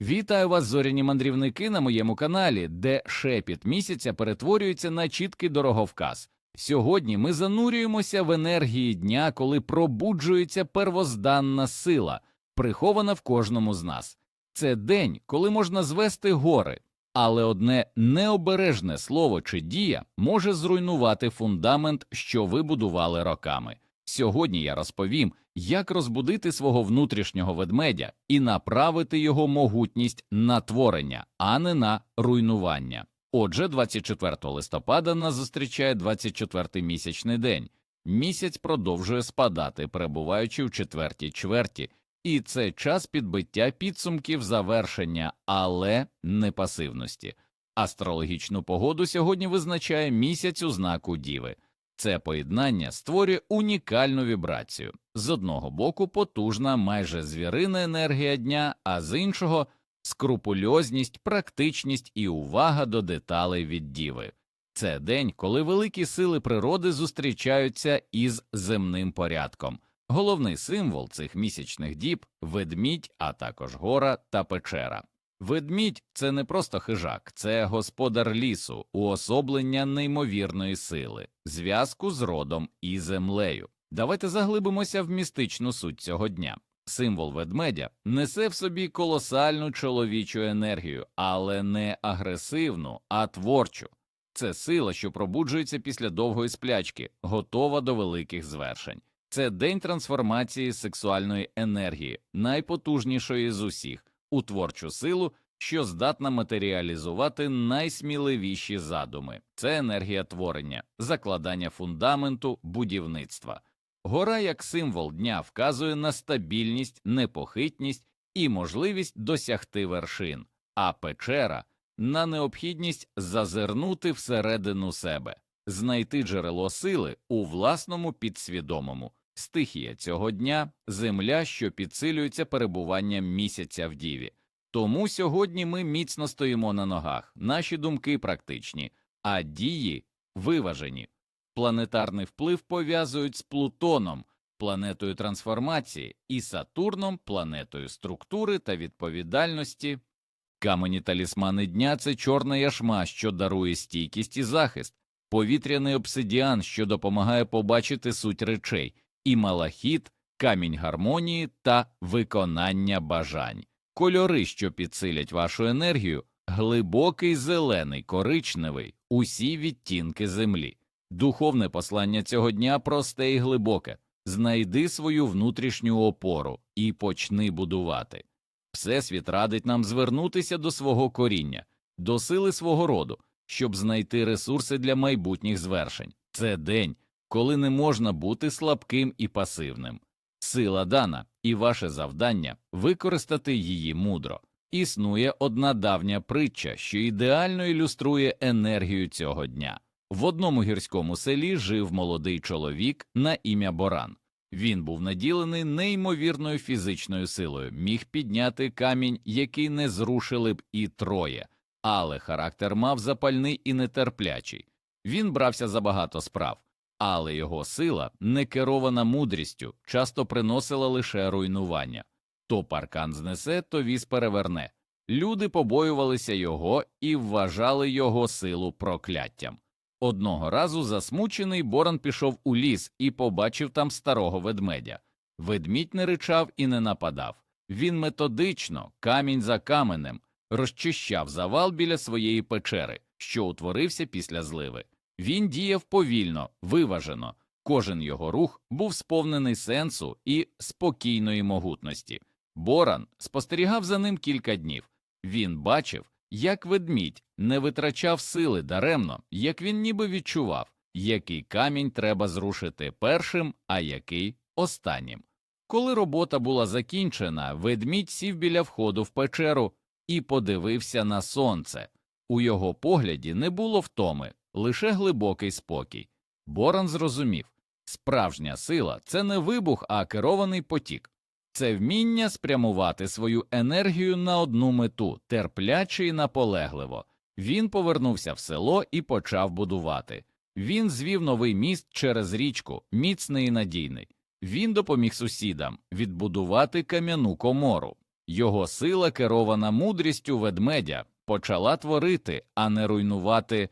Вітаю вас, зоряні мандрівники, на моєму каналі, де шепіт місяця перетворюється на чіткий дороговказ. Сьогодні ми занурюємося в енергії дня, коли пробуджується первозданна сила, прихована в кожному з нас. Це день, коли можна звести гори, але одне необережне слово чи дія може зруйнувати фундамент, що ви будували роками. Сьогодні я розповім, як розбудити свого внутрішнього ведмедя і направити його могутність на творення, а не на руйнування. Отже, 24 листопада нас зустрічає 24-й місячний день. Місяць продовжує спадати, перебуваючи в четвертій чверті, і це час підбиття підсумків завершення, але не пасивності. Астрологічну погоду сьогодні визначає місяць у знаку Діви. Це поєднання створює унікальну вібрацію. З одного боку потужна, майже звірина енергія дня, а з іншого скрупульозність, практичність і увага до деталей від діви. Це день, коли великі сили природи зустрічаються із земним порядком. Головний символ цих місячних діб ведмідь, а також гора та печера. Ведмідь це не просто хижак, це господар лісу, уособлення неймовірної сили, зв'язку з родом і землею. Давайте заглибимося в містичну суть цього дня. Символ ведмедя несе в собі колосальну чоловічу енергію, але не агресивну, а творчу. Це сила, що пробуджується після довгої сплячки, готова до великих звершень. Це день трансформації сексуальної енергії, найпотужнішої з усіх, у творчу силу, що здатна матеріалізувати найсміливіші задуми. Це енергія творення, закладання фундаменту, будівництва. Гора як символ дня вказує на стабільність, непохитність і можливість досягти вершин, а печера на необхідність зазирнути всередину себе, знайти джерело сили у власному підсвідомому. Стихія цього дня земля, що підсилюється перебуванням місяця в діві. Тому сьогодні ми міцно стоїмо на ногах, наші думки практичні, а дії виважені. Планетарний вплив пов'язують з Плутоном, планетою трансформації, і Сатурном, планетою структури та відповідальності. Камені талісмани дня це чорна яшма, що дарує стійкість і захист, повітряний обсидіан, що допомагає побачити суть речей, і малахіт, камінь гармонії та виконання бажань. Кольори, що підсилять вашу енергію, глибокий зелений, коричневий, усі відтінки землі. Духовне послання цього дня просте і глибоке знайди свою внутрішню опору і почни будувати. Всесвіт радить нам звернутися до свого коріння, до сили свого роду, щоб знайти ресурси для майбутніх звершень. Це день, коли не можна бути слабким і пасивним. Сила дана, і ваше завдання використати її мудро. Існує одна давня притча, що ідеально ілюструє енергію цього дня. В одному гірському селі жив молодий чоловік на ім'я Боран. Він був наділений неймовірною фізичною силою, міг підняти камінь, який не зрушили б і троє, але характер мав запальний і нетерплячий. Він брався за багато справ, але його сила, не керована мудрістю, часто приносила лише руйнування. То паркан знесе, то віз переверне. Люди побоювалися його і вважали його силу прокляттям. Одного разу засмучений Боран пішов у ліс і побачив там старого ведмедя. Ведмідь не ричав і не нападав. Він методично, камінь за каменем, розчищав завал біля своєї печери, що утворився після зливи. Він діяв повільно, виважено, кожен його рух був сповнений сенсу і спокійної могутності. Боран спостерігав за ним кілька днів. Він бачив, як ведмідь не витрачав сили даремно, як він ніби відчував, який камінь треба зрушити першим, а який останнім. Коли робота була закінчена, ведмідь сів біля входу в печеру і подивився на сонце. У його погляді не було втоми, лише глибокий спокій. Боран зрозумів справжня сила це не вибух, а керований потік. Це вміння спрямувати свою енергію на одну мету, терпляче і наполегливо. Він повернувся в село і почав будувати. Він звів новий міст через річку, міцний і надійний. Він допоміг сусідам відбудувати кам'яну комору. Його сила, керована мудрістю ведмедя, почала творити, а не руйнувати,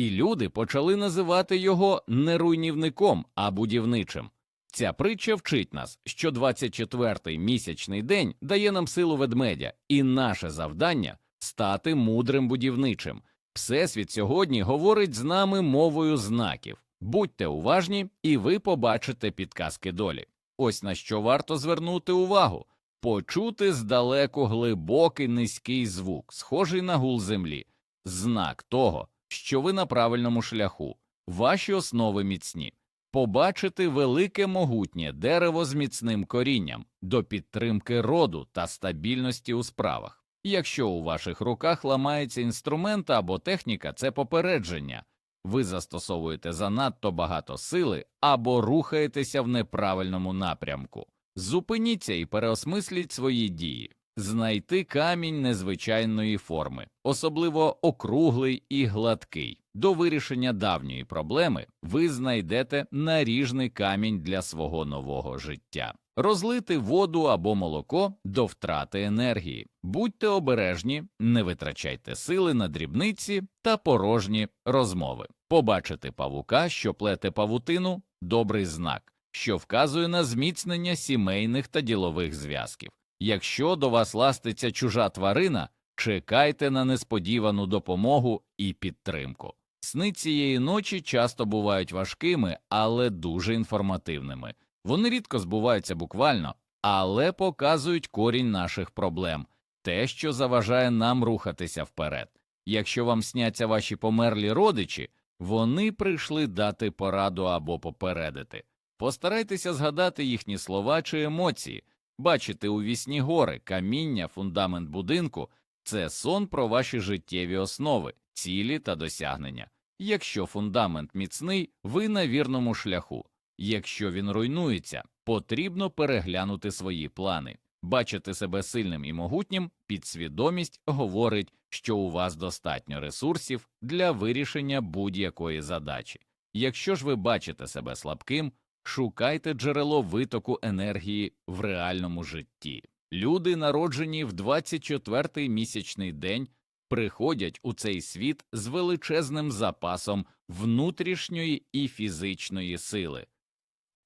і люди почали називати його не руйнівником, а будівничим. Ця притча вчить нас, що 24-й місячний день дає нам силу ведмедя, і наше завдання стати мудрим будівничим. Всесвіт сьогодні говорить з нами мовою знаків. Будьте уважні, і ви побачите підказки долі. Ось на що варто звернути увагу почути здалеку глибокий низький звук, схожий на гул землі, знак того, що ви на правильному шляху, ваші основи міцні, побачити велике могутнє дерево з міцним корінням до підтримки роду та стабільності у справах. Якщо у ваших руках ламається інструмент або техніка, це попередження. Ви застосовуєте занадто багато сили або рухаєтеся в неправильному напрямку. Зупиніться і переосмисліть свої дії, знайти камінь незвичайної форми, особливо округлий і гладкий. До вирішення давньої проблеми ви знайдете наріжний камінь для свого нового життя. Розлити воду або молоко до втрати енергії. Будьте обережні, не витрачайте сили на дрібниці та порожні розмови. Побачити павука, що плете павутину добрий знак, що вказує на зміцнення сімейних та ділових зв'язків. Якщо до вас ластиться чужа тварина, чекайте на несподівану допомогу і підтримку. Сни цієї ночі часто бувають важкими, але дуже інформативними. Вони рідко збуваються буквально, але показують корінь наших проблем, те, що заважає нам рухатися вперед. Якщо вам сняться ваші померлі родичі, вони прийшли дати пораду або попередити. Постарайтеся згадати їхні слова чи емоції, бачити у вісні гори, каміння, фундамент будинку це сон про ваші життєві основи, цілі та досягнення. Якщо фундамент міцний, ви на вірному шляху. Якщо він руйнується, потрібно переглянути свої плани. Бачити себе сильним і могутнім, підсвідомість говорить, що у вас достатньо ресурсів для вирішення будь-якої задачі. Якщо ж ви бачите себе слабким, шукайте джерело витоку енергії в реальному житті. Люди, народжені в 24-й місячний день, приходять у цей світ з величезним запасом внутрішньої і фізичної сили.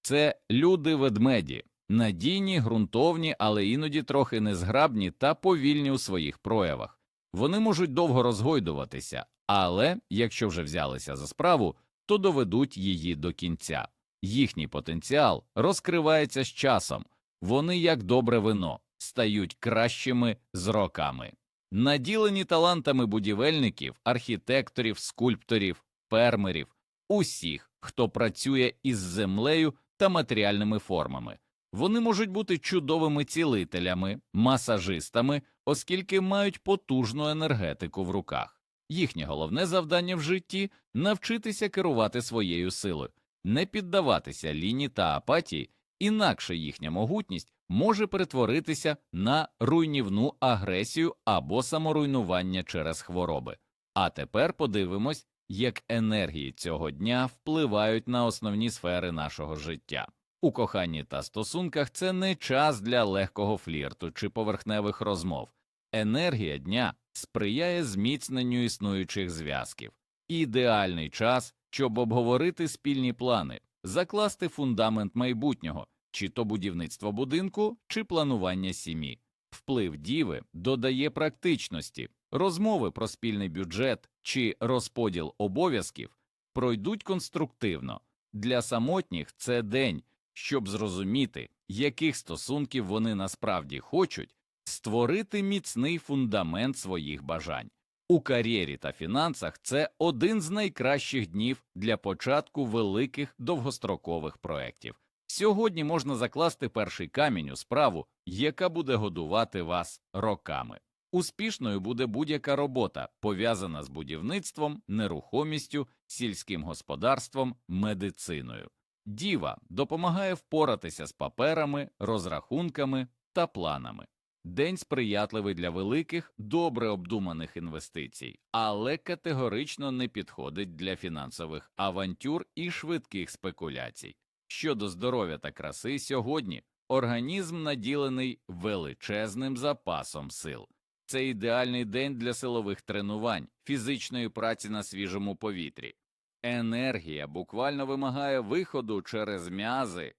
Це люди ведмеді, надійні, ґрунтовні, але іноді трохи незграбні та повільні у своїх проявах. Вони можуть довго розгойдуватися, але якщо вже взялися за справу, то доведуть її до кінця. Їхній потенціал розкривається з часом, вони, як добре вино, стають кращими з роками. Наділені талантами будівельників, архітекторів, скульпторів, фермерів, усіх, хто працює із землею та матеріальними формами. Вони можуть бути чудовими цілителями, масажистами, оскільки мають потужну енергетику в руках. Їхнє головне завдання в житті навчитися керувати своєю силою, не піддаватися ліні та апатії, інакше їхня могутність може перетворитися на руйнівну агресію або саморуйнування через хвороби. А тепер подивимось, як енергії цього дня впливають на основні сфери нашого життя. У коханні та стосунках це не час для легкого флірту чи поверхневих розмов. Енергія дня сприяє зміцненню існуючих зв'язків, ідеальний час, щоб обговорити спільні плани, закласти фундамент майбутнього, чи то будівництво будинку, чи планування сім'ї. Вплив діви додає практичності, розмови про спільний бюджет чи розподіл обов'язків пройдуть конструктивно. Для самотніх це день, щоб зрозуміти, яких стосунків вони насправді хочуть, створити міцний фундамент своїх бажань. У кар'єрі та фінансах це один з найкращих днів для початку великих довгострокових проєктів. Сьогодні можна закласти перший камінь у справу, яка буде годувати вас роками. Успішною буде будь-яка робота, пов'язана з будівництвом, нерухомістю, сільським господарством, медициною. Діва допомагає впоратися з паперами, розрахунками та планами. День сприятливий для великих, добре обдуманих інвестицій, але категорично не підходить для фінансових авантюр і швидких спекуляцій. Щодо здоров'я та краси, сьогодні Організм наділений величезним запасом сил. Це ідеальний день для силових тренувань, фізичної праці на свіжому повітрі. Енергія буквально вимагає виходу через м'язи.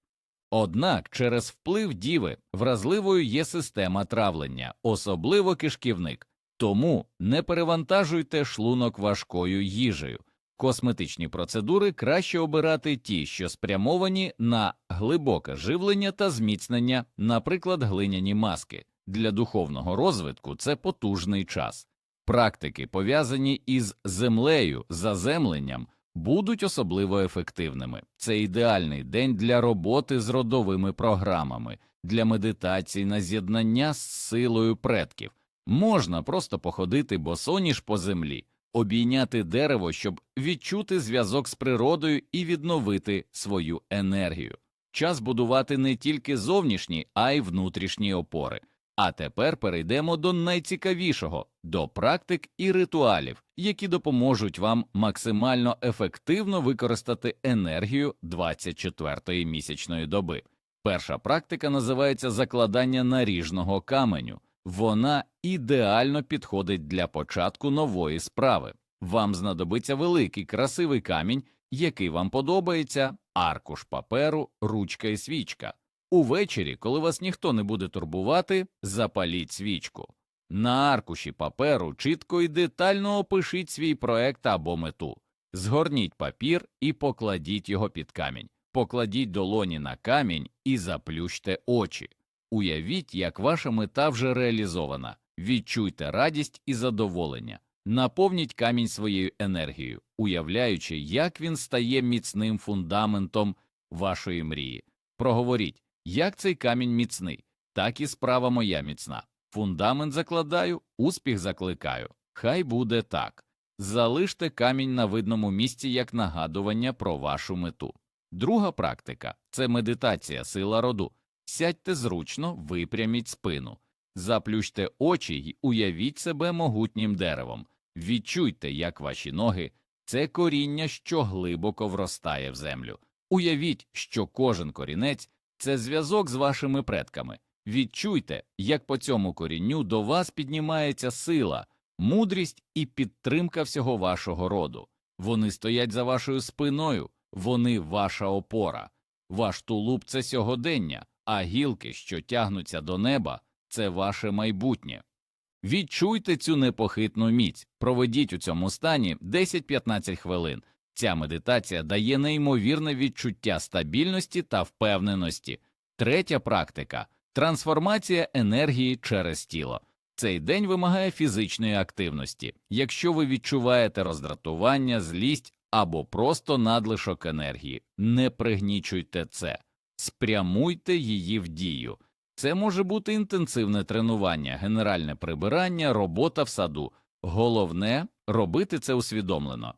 Однак через вплив діви вразливою є система травлення, особливо кишківник. Тому не перевантажуйте шлунок важкою їжею. Косметичні процедури краще обирати ті, що спрямовані на глибоке живлення та зміцнення, наприклад, глиняні маски. Для духовного розвитку це потужний час. Практики, пов'язані із землею, заземленням, будуть особливо ефективними. Це ідеальний день для роботи з родовими програмами, для медитацій на з'єднання з силою предків. Можна просто походити босоніж по землі, обійняти дерево, щоб відчути зв'язок з природою і відновити свою енергію. Час будувати не тільки зовнішні, а й внутрішні опори. А тепер перейдемо до найцікавішого до практик і ритуалів, які допоможуть вам максимально ефективно використати енергію 24-ї місячної доби. Перша практика називається закладання наріжного каменю. Вона ідеально підходить для початку нової справи. Вам знадобиться великий красивий камінь, який вам подобається, аркуш паперу, ручка і свічка. Увечері, коли вас ніхто не буде турбувати, запаліть свічку. На аркуші паперу чітко і детально опишіть свій проект або мету. Згорніть папір і покладіть його під камінь. Покладіть долоні на камінь і заплющте очі. Уявіть, як ваша мета вже реалізована. Відчуйте радість і задоволення. Наповніть камінь своєю енергією, уявляючи, як він стає міцним фундаментом вашої мрії. Проговоріть, як цей камінь міцний, так і справа моя міцна. Фундамент закладаю, успіх закликаю. Хай буде так. Залиште камінь на видному місці як нагадування про вашу мету. Друга практика це медитація, сила роду. Сядьте зручно, випряміть спину, заплющте очі й уявіть себе могутнім деревом. Відчуйте, як ваші ноги це коріння, що глибоко вростає в землю. Уявіть, що кожен корінець це зв'язок з вашими предками. Відчуйте, як по цьому корінню до вас піднімається сила, мудрість і підтримка всього вашого роду. Вони стоять за вашою спиною, вони ваша опора. Ваш тулуб це сьогодення, а гілки, що тягнуться до неба, це ваше майбутнє. Відчуйте цю непохитну міць, проведіть у цьому стані 10-15 хвилин. Ця медитація дає неймовірне відчуття стабільності та впевненості. Третя практика трансформація енергії через тіло. Цей день вимагає фізичної активності. Якщо ви відчуваєте роздратування, злість або просто надлишок енергії, не пригнічуйте це, спрямуйте її в дію. Це може бути інтенсивне тренування, генеральне прибирання, робота в саду. Головне робити це усвідомлено.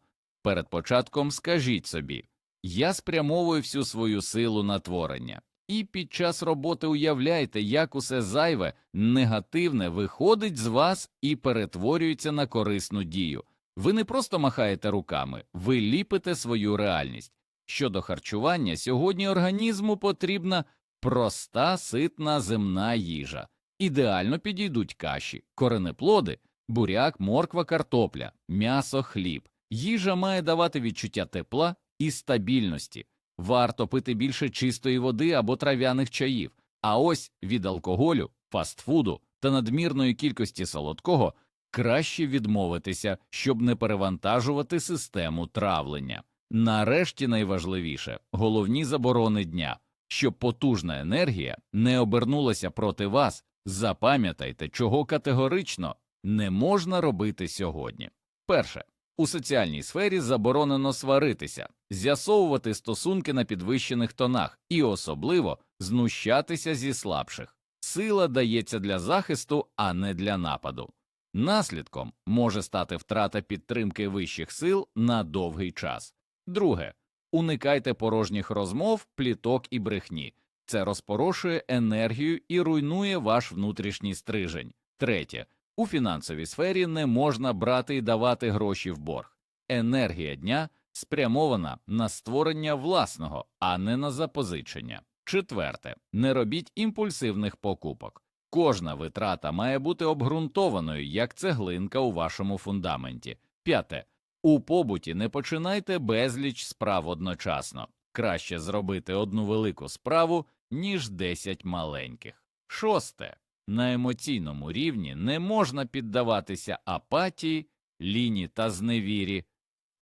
Перед початком скажіть собі я спрямовую всю свою силу на творення, і під час роботи уявляйте, як усе зайве, негативне виходить з вас і перетворюється на корисну дію. Ви не просто махаєте руками, ви ліпите свою реальність. Щодо харчування, сьогодні організму потрібна проста ситна земна їжа. Ідеально підійдуть каші, коренеплоди, буряк, морква, картопля, м'ясо, хліб. Їжа має давати відчуття тепла і стабільності. Варто пити більше чистої води або трав'яних чаїв, а ось від алкоголю, фастфуду та надмірної кількості солодкого краще відмовитися, щоб не перевантажувати систему травлення. Нарешті найважливіше головні заборони дня, щоб потужна енергія не обернулася проти вас. Запам'ятайте, чого категорично не можна робити сьогодні. Перше. У соціальній сфері заборонено сваритися, з'ясовувати стосунки на підвищених тонах і особливо знущатися зі слабших. Сила дається для захисту, а не для нападу. Наслідком може стати втрата підтримки вищих сил на довгий час. Друге, уникайте порожніх розмов, пліток і брехні. Це розпорошує енергію і руйнує ваш внутрішній стрижень. Третє. У фінансовій сфері не можна брати і давати гроші в борг. Енергія дня спрямована на створення власного, а не на запозичення. Четверте, не робіть імпульсивних покупок. Кожна витрата має бути обґрунтованою, як цеглинка у вашому фундаменті. П'яте. У побуті не починайте безліч справ одночасно. Краще зробити одну велику справу, ніж десять маленьких. Шосте. На емоційному рівні не можна піддаватися апатії, ліні та зневірі.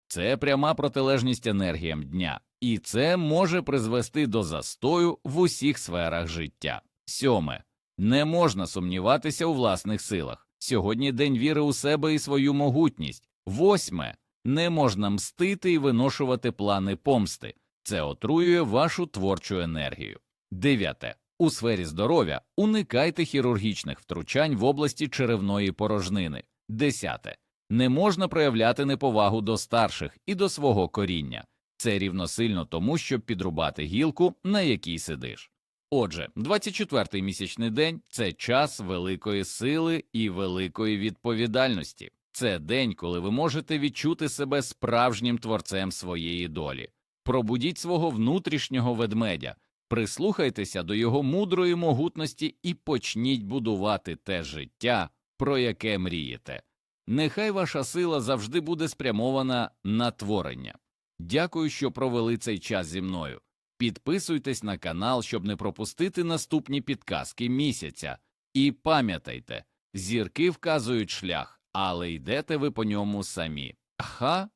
Це пряма протилежність енергіям дня, і це може призвести до застою в усіх сферах життя. Сьоме. Не можна сумніватися у власних силах. Сьогодні день віри у себе і свою могутність. Восьме. Не можна мстити і виношувати плани помсти. Це отруює вашу творчу енергію. Дев'яте. У сфері здоров'я уникайте хірургічних втручань в області черевної порожнини. Десяте. Не можна проявляти неповагу до старших і до свого коріння. Це рівносильно тому, щоб підрубати гілку, на якій сидиш. Отже, 24-й місячний день це час великої сили і великої відповідальності. Це день, коли ви можете відчути себе справжнім творцем своєї долі. Пробудіть свого внутрішнього ведмедя, прислухайтеся до його мудрої могутності і почніть будувати те життя, про яке мрієте. Нехай ваша сила завжди буде спрямована на творення. Дякую, що провели цей час зі мною. Підписуйтесь на канал, щоб не пропустити наступні підказки місяця. І пам'ятайте, зірки вказують шлях, але йдете ви по ньому самі. Ха